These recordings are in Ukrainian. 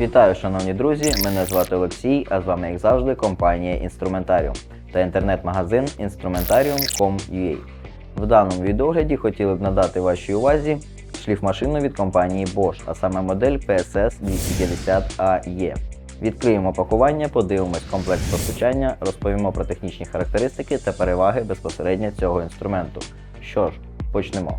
Вітаю, шановні друзі! Мене звати Олексій, а з вами, як завжди, компанія Інструментаріум та інтернет-магазин Instrumentarium.com.ua. В даному відогляді хотіли б надати вашій увазі шліфмашину від компанії Bosch, а саме модель PSS 250AE. Відкриємо пакування, подивимось комплект постачання, розповімо про технічні характеристики та переваги безпосередньо цього інструменту. Що ж, почнемо.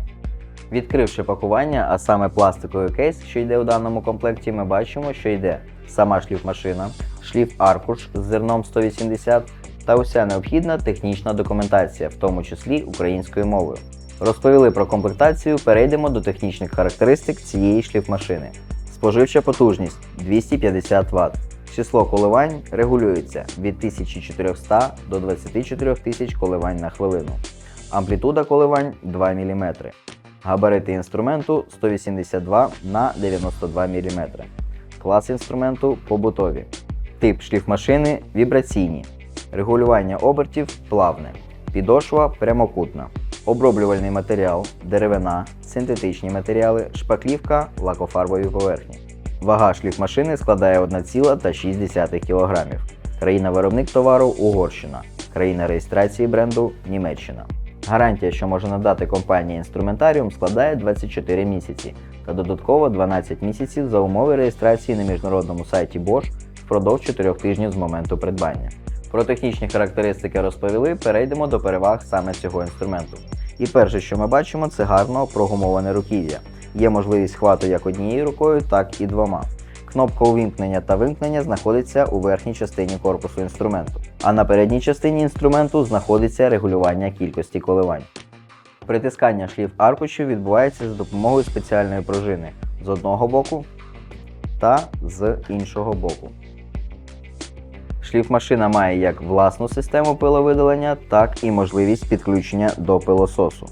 Відкривши пакування, а саме пластиковий кейс, що йде у даному комплекті, ми бачимо, що йде сама шліфмашина, шліф-аркуш з зерном 180 та уся необхідна технічна документація, в тому числі українською мовою. Розповіли про комплектацію, перейдемо до технічних характеристик цієї шліфмашини. Споживча потужність 250 Вт. Число коливань регулюється від 1400 до 24 тисяч коливань на хвилину. Амплітуда коливань 2 мм. Габарити інструменту 182 на 92 мм. Клас інструменту побутові. Тип шліфмашини вібраційні. Регулювання обертів плавне. Підошва прямокутна. Оброблювальний матеріал, деревина, синтетичні матеріали, шпаклівка, лакофарбові поверхні. Вага шліфмашини складає 1,6 кг. Країна-виробник товару Угорщина. Країна реєстрації бренду Німеччина. Гарантія, що може надати компанія Інструментаріум, складає 24 місяці та додатково 12 місяців за умови реєстрації на міжнародному сайті Bosch впродовж 4 тижнів з моменту придбання. Про технічні характеристики розповіли, перейдемо до переваг саме цього інструменту. І перше, що ми бачимо, це гарно прогумоване руків'я. Є можливість хвату як однією рукою, так і двома. Кнопка увімкнення та вимкнення знаходиться у верхній частині корпусу інструменту, а на передній частині інструменту знаходиться регулювання кількості коливань. Притискання шліф аркушів відбувається за допомогою спеціальної пружини з одного боку та з іншого боку. Шліфмашина має як власну систему пиловидалення, так і можливість підключення до пилососу.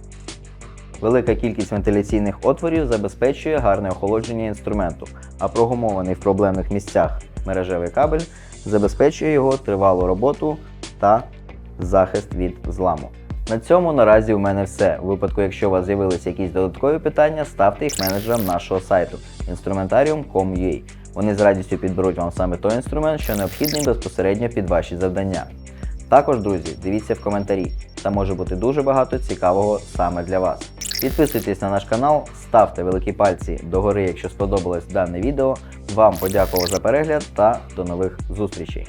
Велика кількість вентиляційних отворів забезпечує гарне охолодження інструменту, а прогумований в проблемних місцях мережевий кабель забезпечує його тривалу роботу та захист від зламу. На цьому наразі у мене все. У випадку, якщо у вас з'явилися якісь додаткові питання, ставте їх менеджерам нашого сайту instrumentarium.com.ua. Вони з радістю підберуть вам саме той інструмент, що необхідний безпосередньо під ваші завдання. Також, друзі, дивіться в коментарі, там може бути дуже багато цікавого саме для вас. Підписуйтесь на наш канал, ставте великі пальці догори, якщо сподобалось дане відео. Вам подякував за перегляд та до нових зустрічей.